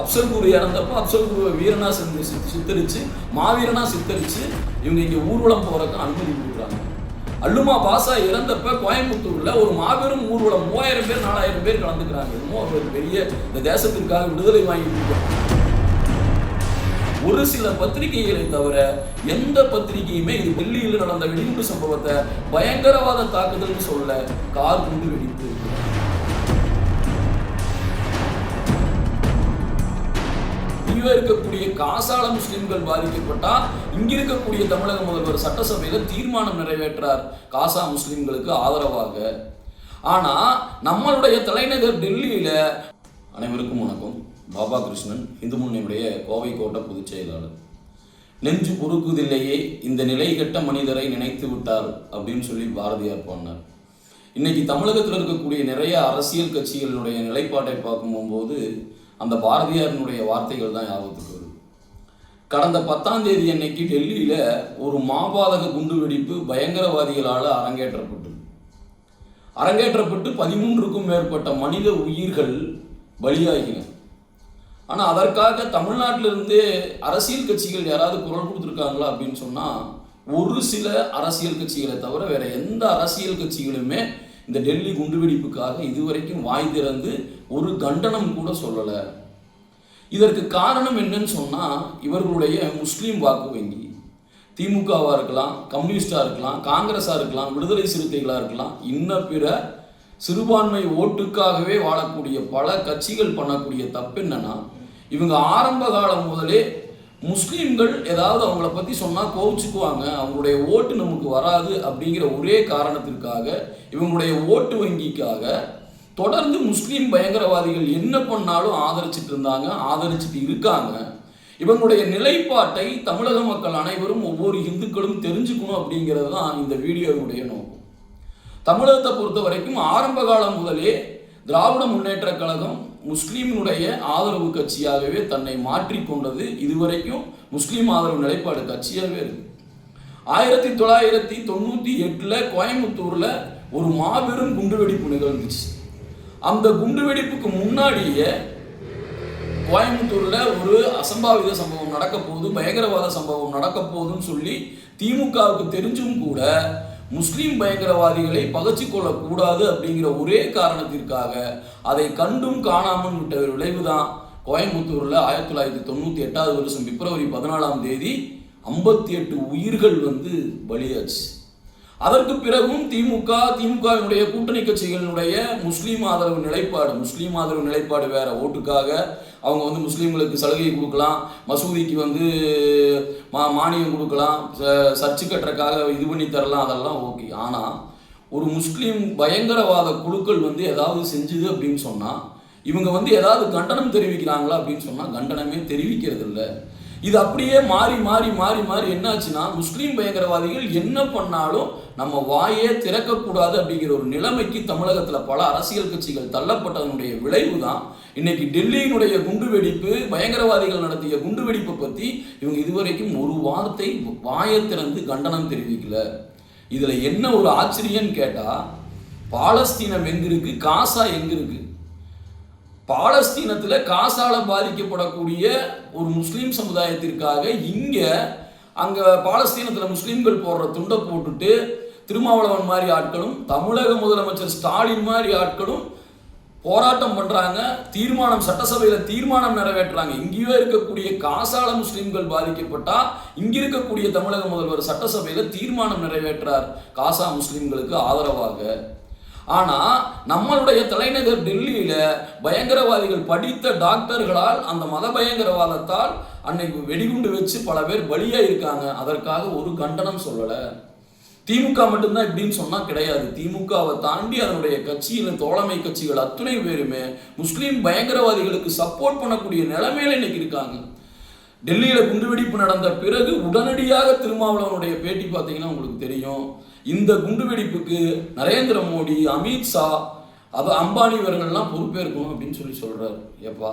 அப்சல் குரு இறந்தப்போ அப்சல் குருவை வீரனா சிந்து சித்தரிச்சு மாவீரனா சித்தரிச்சு இவங்க இங்கே ஊர்வலம் போறதுக்கு அனுமதி கொடுக்குறாங்க. அல்லுமா பாசா இறந்தப்ப கோயம்புத்தூர்ல ஒரு மாபெரும் ஊர்வலம் மூவாயிரம் பேர் நாலாயிரம் பேர் கலந்துக்கிறாங்க. என்னமோ ஒரு பெரிய இந்த தேசத்திற்காக விடுதலை வாங்கி ஒரு சில பத்திரிகைகளை தவிர எந்த பத்திரிகையுமே இது டெல்லியில் நடந்த வெடிகுண்டு சம்பவத்தை பயங்கரவாத தாக்குதல்னு சொல்ல கார் குண்டு வெடிப்பு இங்க இருக்கக்கூடிய காசால முஸ்லிம்கள் பாதிக்கப்பட்டா இங்க இருக்கக்கூடிய தமிழக முதல்வர் சட்டசபையில தீர்மானம் நிறைவேற்றார். காசா முஸ்லிம்களுக்கு ஆதரவாக. ஆனா நம்மளுடைய தலைநகர் டெல்லியில அனைவருக்கும் வணக்கம். பாபா கிருஷ்ணன் இந்து முன்னுடைய கோவை கோட்டை பொதுச் செயலாளர். நெஞ்சு பொறுக்குதில்லையே இந்த நிலை கெட்ட மனிதரை நினைத்து விட்டார் அப்படின்னு சொல்லி பாரதியார் பாடினார். இன்னைக்கு தமிழகத்தில் இருக்கக்கூடிய நிறைய அரசியல் கட்சிகளுடைய நிலைப்பாட்டை பார்க்கும்போது அந்த பாரதியாரினுடைய வார்த்தைகள் தான் ஞாபகத்துக்கு வருது கடந்த பத்தாம் தேதி அன்னைக்கு டெல்லியில் ஒரு மாபாதக குண்டுவெடிப்பு பயங்கரவாதிகளால் அரங்கேற்றப்பட்டது. அரங்கேற்றப்பட்டு பதிமூன்றுக்கும் மேற்பட்ட மனித உயிர்கள் பலியாகின. ஆனால் அதற்காக தமிழ்நாட்டிலிருந்தே அரசியல் கட்சிகள் யாராவது குரல் கொடுத்துருக்காங்களா அப்படின்னு சொன்னால் ஒரு சில அரசியல் கட்சிகளை தவிர வேறு எந்த அரசியல் கட்சிகளுமே இந்த டெல்லி குண்டுவெடிப்புக்காக இதுவரைக்கும் வாய் திறந்து ஒரு கண்டனம் கூட சொல்லலை. இதற்கு காரணம் என்னன்னு சொன்னால் இவர்களுடைய முஸ்லீம் வாக்கு வங்கி. திமுகவாக இருக்கலாம் கம்யூனிஸ்டாக இருக்கலாம் காங்கிரஸாக இருக்கலாம் விடுதலை சிறுத்தைகளாக இருக்கலாம் இன்ன பிற சிறுபான்மை ஓட்டுக்காகவே வாழக்கூடிய பல கட்சிகள் பண்ணக்கூடிய தப்பு என்னன்னா இவங்க ஆரம்ப காலம் முதலே முஸ்லீம்கள் ஏதாவது அவங்கள பற்றி சொன்னால் கோவிச்சுக்குவாங்க. அவங்களுடைய ஓட்டு நமக்கு வராது அப்படிங்கிற ஒரே காரணத்திற்காக இவங்களுடைய ஓட்டு வங்கிக்காக தொடர்ந்து முஸ்லீம் பயங்கரவாதிகள் என்ன பண்ணாலும் ஆதரிச்சிட்டு இருந்தாங்க ஆதரிச்சிட்டு இருக்காங்க. இவங்களுடைய நிலைப்பாட்டை தமிழக மக்கள் அனைவரும் ஒவ்வொரு இந்துக்களும் தெரிஞ்சுக்கணும் அப்படிங்கிறது தான் இந்த வீடியோவுடைய நோக்கம். தமிழகத்தை பொறுத்த வரைக்கும் ஆரம்ப காலம் முதலே திராவிட முன்னேற்ற கழகம் முஸ்லீமினுடைய ஆதரவு கட்சியாகவே தன்னை மாற்றிக்கொண்டது இதுவரைக்கும் முஸ்லீம் ஆதரவு நிலைப்பாடு கட்சியாகவே இருக்கு. ஆயிரத்தி தொள்ளாயிரத்தி தொண்ணூற்றி எட்டில் கோயம்புத்தூரில் ஒரு மாபெரும் குண்டுவெடிப்பு நிகழ்ந்துச்சு. அந்த குண்டுவெடிப்புக்கு முன்னாடியே கோயம்புத்தூரில் ஒரு அசம்பாவித சம்பவம் நடக்க போகுது பயங்கரவாத சம்பவம் நடக்க போகுதுன்னு சொல்லி திமுகவுக்கு தெரிஞ்சும் கூட முஸ்லீம் பயங்கரவாதிகளை பகச்சு கொள்ளக்கூடாது அப்படிங்கிற ஒரே காரணத்திற்காக அதை கண்டும் காணாமல் விட்ட ஒரு விளைவுதான் கோயம்புத்தூரில் ஆயிரத்தி தொள்ளாயிரத்தி தொண்ணூற்றி எட்டாவது வருஷம் பிப்ரவரி பதினாலாம் தேதி ஐம்பத்தி எட்டு உயிர்கள் வந்து பலியாச்சு. அதற்கு பிறகும் திமுக திமுகவினுடைய கூட்டணி கட்சிகளினுடைய முஸ்லீம் ஆதரவு நிலைப்பாடு முஸ்லீம் ஆதரவு நிலைப்பாடு வேற ஓட்டுக்காக அவங்க வந்து முஸ்லீம்களுக்கு சலுகை கொடுக்கலாம் மசூதிக்கு வந்து மா மானியம் கொடுக்கலாம் ச- சர்ச்சு கட்டுறக்காக இது பண்ணி தரலாம் அதெல்லாம் ஓகே. ஆனால் ஒரு முஸ்லீம் பயங்கரவாத குழுக்கள் வந்து ஏதாவது செஞ்சுது அப்படின்னு சொன்னால் இவங்க வந்து ஏதாவது கண்டனம் தெரிவிக்கிறாங்களா அப்படின்னு சொன்னால் கண்டனமே தெரிவிக்கிறது இல்லை இது அப்படியே மாறி மாறி மாறி மாறி என்னாச்சுன்னா முஸ்லீம் பயங்கரவாதிகள் என்ன பண்ணாலும் நம்ம வாயே திறக்கக்கூடாது அப்படிங்கிற ஒரு நிலைமைக்கு தமிழகத்தில் பல அரசியல் கட்சிகள் தள்ளப்பட்டதனுடைய விளைவு தான் இன்னைக்கு டெல்லியினுடைய குண்டுவெடிப்பு பயங்கரவாதிகள் நடத்திய குண்டுவெடிப்பை பற்றி இவங்க இதுவரைக்கும் ஒரு வார்த்தை வாயை திறந்து கண்டனம் தெரிவிக்கல. இதில் என்ன ஒரு ஆச்சரியன்னு கேட்டால் பாலஸ்தீனம் எங்கிருக்கு காசா எங்கிருக்கு பாலஸ்தீனத்தில் காசால பாதிக்கப்படக்கூடிய ஒரு முஸ்லீம் சமுதாயத்திற்காக இங்கே அங்கே பாலஸ்தீனத்தில் முஸ்லீம்கள் போடுற துண்டை போட்டுட்டு திருமாவளவன் மாதிரி ஆட்களும் தமிழக முதலமைச்சர் ஸ்டாலின் மாதிரி ஆட்களும் போராட்டம் பண்ணுறாங்க தீர்மானம் சட்டசபையில் தீர்மானம் நிறைவேற்றுறாங்க. இங்கேயே இருக்கக்கூடிய காசால முஸ்லீம்கள் பாதிக்கப்பட்டால் இங்கே இருக்கக்கூடிய தமிழக முதல்வர் சட்டசபையில் தீர்மானம் நிறைவேற்றார் காசா முஸ்லீம்களுக்கு ஆதரவாக. ஆனால் நம்மளுடைய தலைநகர் டெல்லியில் பயங்கரவாதிகள் படித்த டாக்டர்களால் அந்த மத பயங்கரவாதத்தால் அன்னைக்கு வெடிகுண்டு வச்சு பல பேர் பலியாக இருக்காங்க அதற்காக ஒரு கண்டனம் சொல்லலை. திமுக மட்டும்தான் இப்படின்னு சொன்னால் கிடையாது. திமுகவை தாண்டி அதனுடைய கட்சியில் தோழமை கட்சிகள் அத்துணை பேருமே முஸ்லீம் பயங்கரவாதிகளுக்கு சப்போர்ட் பண்ணக்கூடிய நிலைமையில இன்னைக்கு இருக்காங்க. டெல்லியில் குண்டுவெடிப்பு நடந்த பிறகு உடனடியாக திருமாவளவனுடைய பேட்டி பார்த்தீங்கன்னா உங்களுக்கு தெரியும். இந்த குண்டுவெடிப்புக்கு நரேந்திர மோடி அமித்ஷா அவ அம்பானி இவர்கள்லாம் பொறுப்பேற்கணும் அப்படின்னு சொல்லி சொல்கிறார் ஏப்பா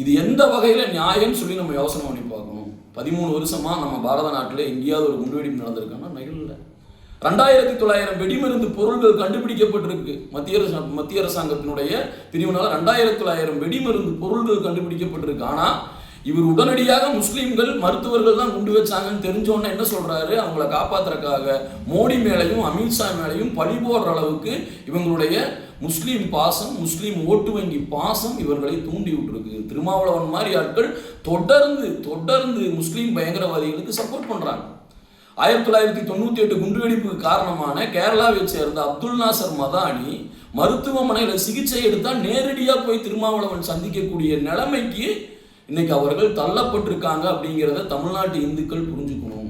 இது எந்த வகையில் நியாயம்னு சொல்லி நம்ம யோசனை பண்ணி பார்க்கணும். பதிமூணு வருஷமாக நம்ம பாரத நாட்டில் எங்கேயாவது ஒரு குண்டுவெடிப்பு நடந்திருக்கான்னா நிகழல ரெண்டாயிரத்தி தொள்ளாயிரம் வெடிமருந்து பொருள்கள் கண்டுபிடிக்கப்பட்டிருக்கு. மத்திய அரசு மத்திய அரசாங்கத்தினுடைய பிரிவினால் ரெண்டாயிரத்தி தொள்ளாயிரம் வெடிமருந்து பொருள்கள் கண்டுபிடிக்கப்பட்டிருக்கு. ஆனால் இவர் உடனடியாக முஸ்லீம்கள் மருத்துவர்கள் தான் குண்டு வச்சாங்கன்னு தெரிஞ்சோன்னே என்ன சொல்றாரு? அவங்கள காப்பாத்துறதுக்காக மோடி மேலையும் அமித்ஷா மேலையும் பழி போடுற அளவுக்கு இவங்களுடைய முஸ்லீம் பாசம் முஸ்லீம் ஓட்டு வங்கி பாசம் இவர்களை தூண்டி விட்டுருக்கு. திருமாவளவன் மாதிரி ஆட்கள் தொடர்ந்து தொடர்ந்து முஸ்லீம் பயங்கரவாதிகளுக்கு சப்போர்ட் பண்றாங்க. ஆயிரத்தி தொள்ளாயிரத்தி தொண்ணூத்தி எட்டு குண்டுவெடிப்புக்கு காரணமான கேரளாவை சேர்ந்த அப்துல் நாசர் மதானி மருத்துவமனையில் சிகிச்சை எடுத்தால் நேரடியாக போய் திருமாவளவன் சந்திக்கக்கூடிய நிலைமைக்கு இன்னைக்கு அவர்கள் தள்ளப்பட்டிருக்காங்க அப்படிங்கிறத தமிழ்நாட்டு இந்துக்கள் புரிஞ்சுக்கணும்.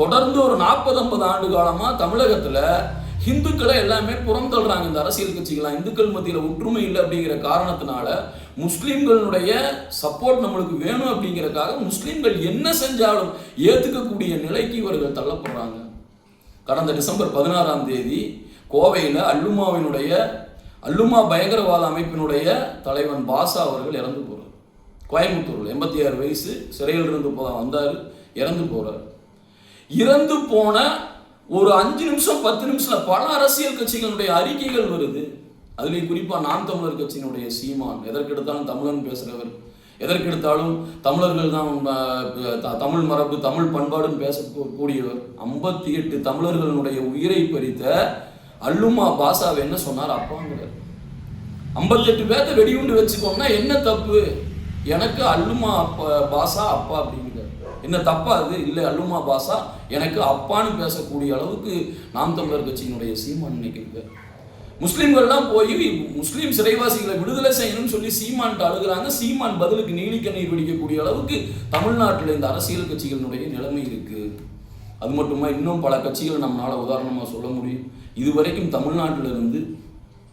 தொடர்ந்து ஒரு நாற்பது ஐம்பது ஆண்டு காலமாக தமிழகத்தில் ஹிந்துக்களை எல்லாமே புறம் தள்ளுறாங்க இந்த அரசியல் கட்சிகளாம் இந்துக்கள் மத்தியில் ஒற்றுமை இல்லை அப்படிங்கிற காரணத்தினால முஸ்லீம்களுடைய சப்போர்ட் நம்மளுக்கு வேணும் அப்படிங்கிறதுக்காக முஸ்லீம்கள் என்ன செஞ்சாலும் ஏற்றுக்கக்கூடிய நிலைக்கு இவர்கள் தள்ளப்படுறாங்க. கடந்த டிசம்பர் பதினாறாம் தேதி கோவையில் அல்லுமாவினுடைய அல்லுமா பயங்கரவாத அமைப்பினுடைய தலைவன் பாசா அவர்கள் இறந்து போறார். கோயம்புத்தூரில் எண்பத்தி ஆறு வயசு சிறையில் இருந்து போ வந்தார் இறந்து போகிறார் இறந்து போன ஒரு அஞ்சு நிமிஷம் பத்து நிமிஷம் பல அரசியல் கட்சிகளுடைய அறிக்கைகள் வருது. அதுலேயும் குறிப்பாக நாம் தமிழர் கட்சியினுடைய சீமான் எதற்கெடுத்தாலும் தமிழன் பேசுகிறவர் எதற்கெடுத்தாலும் தமிழர்கள் தான் த- தமிழ் மரபு தமிழ் பண்பாடுன்னு பேசக்கூடியவர். ஐம்பத்தி எட்டு தமிழர்களுடைய உயிரை பறித்த அல்லுமா பாசாவை என்ன சொன்னார்? அப்பாங்கிறார். ஐம்பத்தெட்டு பேர்த்த வெடிகுண்டு வச்சுக்கோங்கன்னா என்ன தப்பு? எனக்கு அல்லுமா அப்பா பாசா அப்பா அப்படிங்கிறார். என்ன தப்பா அது? இல்லை அல்லுமா பாசா? எனக்கு அப்பான்னு பேசக்கூடிய அளவுக்கு நாம் தமிழர் கட்சியினுடைய சீமான் நினைக்கிறார் முஸ்லீம்கள்லாம் போய் முஸ்லீம் சிறைவாசிகளை விடுதலை செய்யணும்னு சொல்லி சீமான்ட்டு அழுகிறாங்க. சீமான் பதிலுக்கு நீலிக்கண்ணீர் பிடிக்கக்கூடிய அளவுக்கு தமிழ்நாட்டில் இந்த அரசியல் கட்சிகளினுடைய நிலைமை இருக்கு. அது மட்டுமா இன்னும் பல கட்சிகள் நம்மளால் உதாரணமாக சொல்ல முடியும். இதுவரைக்கும் தமிழ்நாட்டிலிருந்து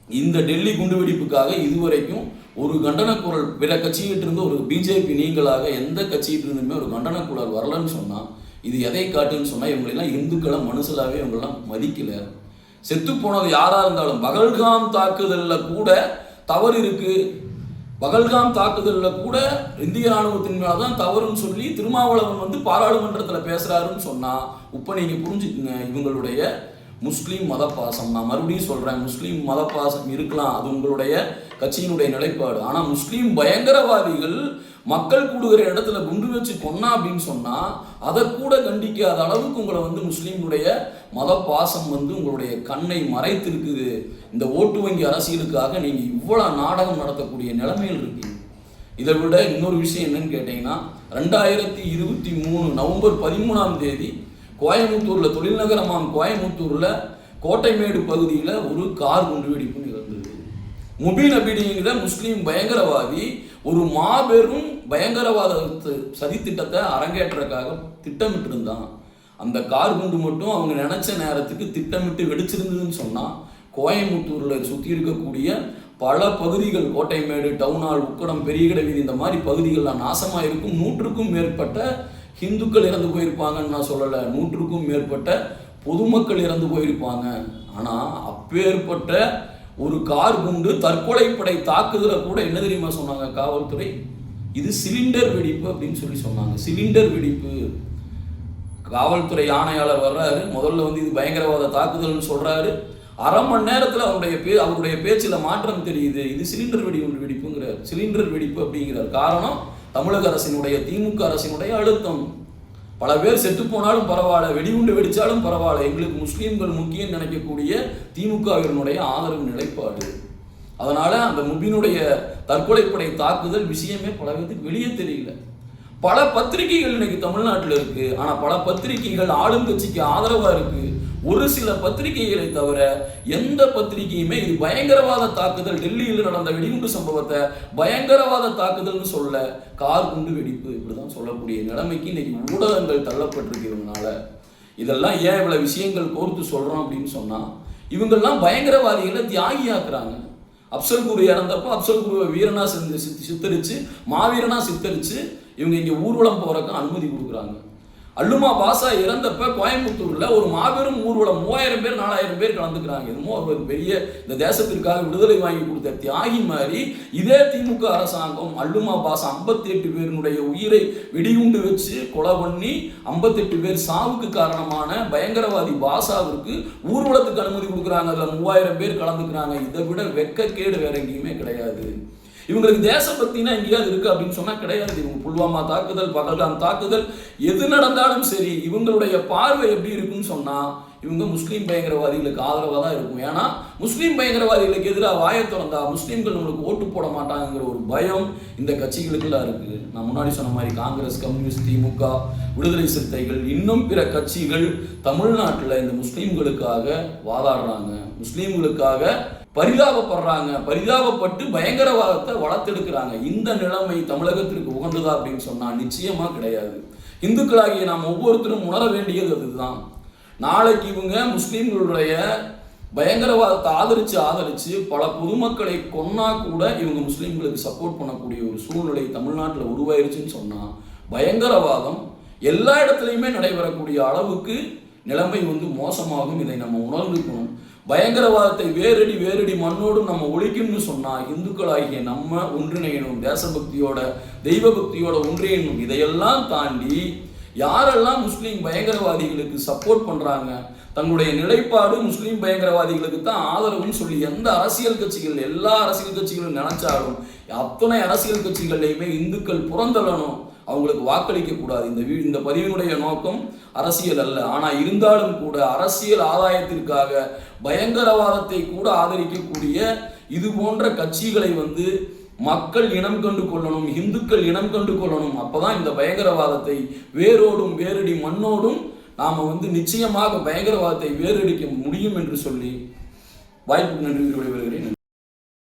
இந்த டெல்லி குண்டுவெடிப்புக்காக இதுவரைக்கும் ஒரு கண்டன குரல் பிற கட்சிகிட்ட இருந்து ஒரு பிஜேபி நீங்களாக எந்த கட்சிகிட்ட இருந்துமே ஒரு கண்டன குரல் வரலன்னு சொன்னால் இது எதை காட்டுன்னு சொன்னால் இவங்களெல்லாம் இந்துக்களை மனுஷலாகவே இவங்கெல்லாம் மதிக்கல. செத்து போனது யாராக இருந்தாலும் பகல்காம் தாக்குதலில் கூட தவறு இருக்குது பகல்காம் தாக்குதலில் கூட இந்திய ராணுவத்தின் மேலே தான் தவறுன்னு சொல்லி திருமாவளவன் வந்து பாராளுமன்றத்தில் பேசுகிறாருன்னு சொன்னால் இப்போ நீங்கள் புரிஞ்சுக்குங்க இவங்களுடைய முஸ்லீம் மதப்பாசம். நான் மறுபடியும் சொல்கிறேன் முஸ்லீம் மதப்பாசம் இருக்கலாம் அது உங்களுடைய கட்சியினுடைய நிலைப்பாடு. ஆனால் முஸ்லீம் பயங்கரவாதிகள் மக்கள் கூடுகிற இடத்துல குண்டு வச்சு கொன்னா அப்படின்னு சொன்னால் அதை கூட கண்டிக்காத அளவுக்கு உங்களை வந்து முஸ்லீமுடைய மதப்பாசம் வந்து உங்களுடைய கண்ணை மறைத்திருக்குது. இந்த ஓட்டு வங்கி அரசியலுக்காக நீங்கள் இவ்வளோ நாடகம் நடத்தக்கூடிய நிலைமையில் இருக்கீங்க. இதை விட இன்னொரு விஷயம் என்னன்னு கேட்டீங்கன்னா ரெண்டாயிரத்தி இருபத்தி மூணு நவம்பர் பதிமூணாம் தேதி கோயமுத்தூரில் தொழில் கோயமுத்தூரில் கோட்டைமேடு பகுதியில் ஒரு கார் குண்டுவெடிப்பு நிகழ்ந்தது முபீன் அபிடிங்கிற முஸ்லீம் பயங்கரவாதி ஒரு மாபெரும் பயங்கரவாத சதித்திட்டத்தை அரங்கேற்றக்காக திட்டமிட்டு இருந்தான் அந்த கார் குண்டு மட்டும் அவங்க நினச்ச நேரத்துக்கு திட்டமிட்டு வெடிச்சிருந்ததுன்னு சொன்னால் கோயமுத்தூரில் சுற்றி இருக்கக்கூடிய பல பகுதிகள் கோட்டைமேடு டவுன் ஹால் உக்கடம் பெரியகடை வீதி இந்த மாதிரி பகுதிகள்லாம் நாசமாக இருக்கும் நூற்றுக்கும் மேற்பட்ட ஹிந்துக்கள் இறந்து போயிருப்பாங்கன்னு நான் சொல்லலை. நூற்றுக்கும் மேற்பட்ட பொதுமக்கள் இறந்து போயிருப்பாங்க. ஆனால் அப்பேற்பட்ட ஒரு கார் குண்டு தற்கொலைப்படை தாக்குதலை கூட என்ன தெரியுமா சொன்னாங்க காவல்துறை? இது சிலிண்டர் வெடிப்பு அப்படின்னு சொல்லி சொன்னாங்க. சிலிண்டர் வெடிப்பு. காவல்துறை ஆணையாளர் வர்றாரு. முதல்ல வந்து இது பயங்கரவாத தாக்குதல்னு சொல்றாரு. அரை மணி நேரத்தில் அவருடைய பே அவருடைய பேச்சில் மாற்றம் தெரியுது. இது சிலிண்டர் வெடி வெடிப்புங்கிறார். சிலிண்டர் வெடிப்பு அப்படிங்கிறார். காரணம் தமிழக அரசினுடைய திமுக அரசினுடைய அழுத்தம். பல பேர் செத்து போனாலும் பரவாயில்ல வெடிகுண்டு வெடிச்சாலும் பரவாயில்ல. எங்களுக்கு முஸ்லீம்கள் முக்கியம் நினைக்கக்கூடிய திமுகவினுடைய ஆதரவு நிலைப்பாடு. அதனால அந்த முபினுடைய தற்கொலைப்படை தாக்குதல் விஷயமே பல பேருக்கு வெளியே தெரியல. பல பத்திரிகைகள் இன்னைக்கு தமிழ்நாட்டில் இருக்கு. ஆனா பல பத்திரிகைகள் ஆளுங்கட்சிக்கு ஆதரவா இருக்கு. ஒரு சில பத்திரிகைகளை தவிர எந்த பத்திரிகையுமே இது பயங்கரவாத தாக்குதல் டெல்லியில் நடந்த வெடிகுண்டு சம்பவத்தை பயங்கரவாத தாக்குதல்னு சொல்ல கார் குண்டு வெடிப்பு இப்படிதான் சொல்லக்கூடிய நிலைமைக்கு இன்னைக்கு ஊடகங்கள் தள்ளப்பட்டிருக்கிறதுனால இதெல்லாம் ஏன் இவ்வளவு விஷயங்கள் கோர்த்து சொல்றோம் அப்படின்னு சொன்னா இவங்கெல்லாம் பயங்கரவாதிகளை தியாகியாக்குறாங்க. அப்சல் குரு இறந்தப்போ அப்சல் குருவை வீரனா சித்தரிச்சு மாவீரனா சித்தரிச்சு இவங்க இங்க ஊர்வலம் போறதுக்கு அனுமதி கொடுக்குறாங்க. அல்லுமா பாசா இறந்தப்ப கோயம்புத்தூர்ல ஒரு மாபெரும் ஊர்வலம் மூவாயிரம் பேர் நாலாயிரம் பேர் கலந்துக்கிறாங்க. என்னமோ ஒரு பெரிய இந்த தேசத்திற்காக விடுதலை வாங்கி கொடுத்த தியாகி மாதிரி இதே திமுக அரசாங்கம் அல்லுமா பாசா ஐம்பத்தி எட்டு பேருனுடைய உயிரை வெடிகுண்டு வச்சு கொலை பண்ணி ஐம்பத்தெட்டு பேர் சாவுக்கு காரணமான பயங்கரவாதி பாசாவிற்கு ஊர்வலத்துக்கு அனுமதி கொடுக்குறாங்க. அதில் மூவாயிரம் பேர் கலந்துக்கிறாங்க. இதை விட வெக்கக்கேடு வேற எங்கேயுமே கிடையாது. இவங்களுக்கு தேசபக்தினா எங்கேயாவது இருக்கு அப்படின்னு சொன்னா கிடையாது. இவங்க புல்வாமா தாக்குதல் பகல்காம் தாக்குதல் எது நடந்தாலும் சரி இவங்களுடைய பார்வை எப்படி இருக்குன்னு சொன்னா இவங்க முஸ்லீம் பயங்கரவாதிகளுக்கு ஆதரவாக தான் இருக்கும். ஏன்னா முஸ்லீம் பயங்கரவாதிகளுக்கு எதிராக வாயை திறந்தா முஸ்லீம்கள் நம்மளுக்கு ஓட்டு போட மாட்டாங்கிற ஒரு பயம் இந்த கட்சிகளுக்குலாம் இருக்கு. நான் முன்னாடி சொன்ன மாதிரி காங்கிரஸ் கம்யூனிஸ்ட் திமுக விடுதலை சிறுத்தைகள் இன்னும் பிற கட்சிகள் தமிழ்நாட்டில் இந்த முஸ்லீம்களுக்காக வாதாடுறாங்க. முஸ்லீம்களுக்காக பரிதாபப்படுறாங்க பரிதாபப்பட்டு பயங்கரவாதத்தை வளர்த்தெடுக்கிறாங்க. இந்த நிலைமை தமிழகத்திற்கு உகந்ததா அப்படின்னு சொன்னால் நிச்சயமாக கிடையாது. இந்துக்களாகிய நாம் ஒவ்வொருத்தரும் உணர வேண்டியது அதுதான். நாளைக்கு இவங்க முஸ்லீம்களுடைய பயங்கரவாதத்தை ஆதரித்து ஆதரித்து பல பொதுமக்களை கொன்னா கூட இவங்க முஸ்லீம்களுக்கு சப்போர்ட் பண்ணக்கூடிய ஒரு சூழ்நிலை தமிழ்நாட்டில் உருவாயிருச்சுன்னு சொன்னால் பயங்கரவாதம் எல்லா இடத்துலையுமே நடைபெறக்கூடிய அளவுக்கு நிலைமை வந்து மோசமாகும். இதை நம்ம உணர்ந்துக்கணும். பயங்கரவாதத்தை வேரடி வேரடி மண்ணோடு நம்ம ஒழிக்கணும்னு சொன்னால் இந்துக்களாகிய நம்ம ஒன்றிணையணும் தேசபக்தியோட தெய்வ பக்தியோட ஒன்றிணையணும் இதையெல்லாம் தாண்டி யாரெல்லாம் முஸ்லீம் பயங்கரவாதிகளுக்கு சப்போர்ட் பண்ணுறாங்க தங்களுடைய நிலைப்பாடு முஸ்லீம் பயங்கரவாதிகளுக்கு தான் ஆதரவுன்னு சொல்லி எந்த அரசியல் கட்சிகள் எல்லா அரசியல் கட்சிகளும் நினைச்சாலும் அத்தனை அரசியல் கட்சிகள்லையுமே இந்துக்கள் புறந்தள்ளணும். அவங்களுக்கு வாக்களிக்க கூடாது. இந்த வீ இந்த பதிவினுடைய நோக்கம் அரசியல் அல்ல. ஆனால் இருந்தாலும் கூட அரசியல் ஆதாயத்திற்காக பயங்கரவாதத்தை கூட ஆதரிக்கக்கூடிய இது போன்ற கட்சிகளை வந்து மக்கள் இனம் கண்டு கொள்ளணும் இந்துக்கள் இனம் கண்டு கொள்ளணும். அப்போதான் இந்த பயங்கரவாதத்தை வேரோடும் வேரடி மண்ணோடும் நாம் வந்து நிச்சயமாக பயங்கரவாதத்தை வேரடிக்க முடியும் என்று சொல்லி வாய்ப்பு நன்றி விடைபெறுகிறேன்.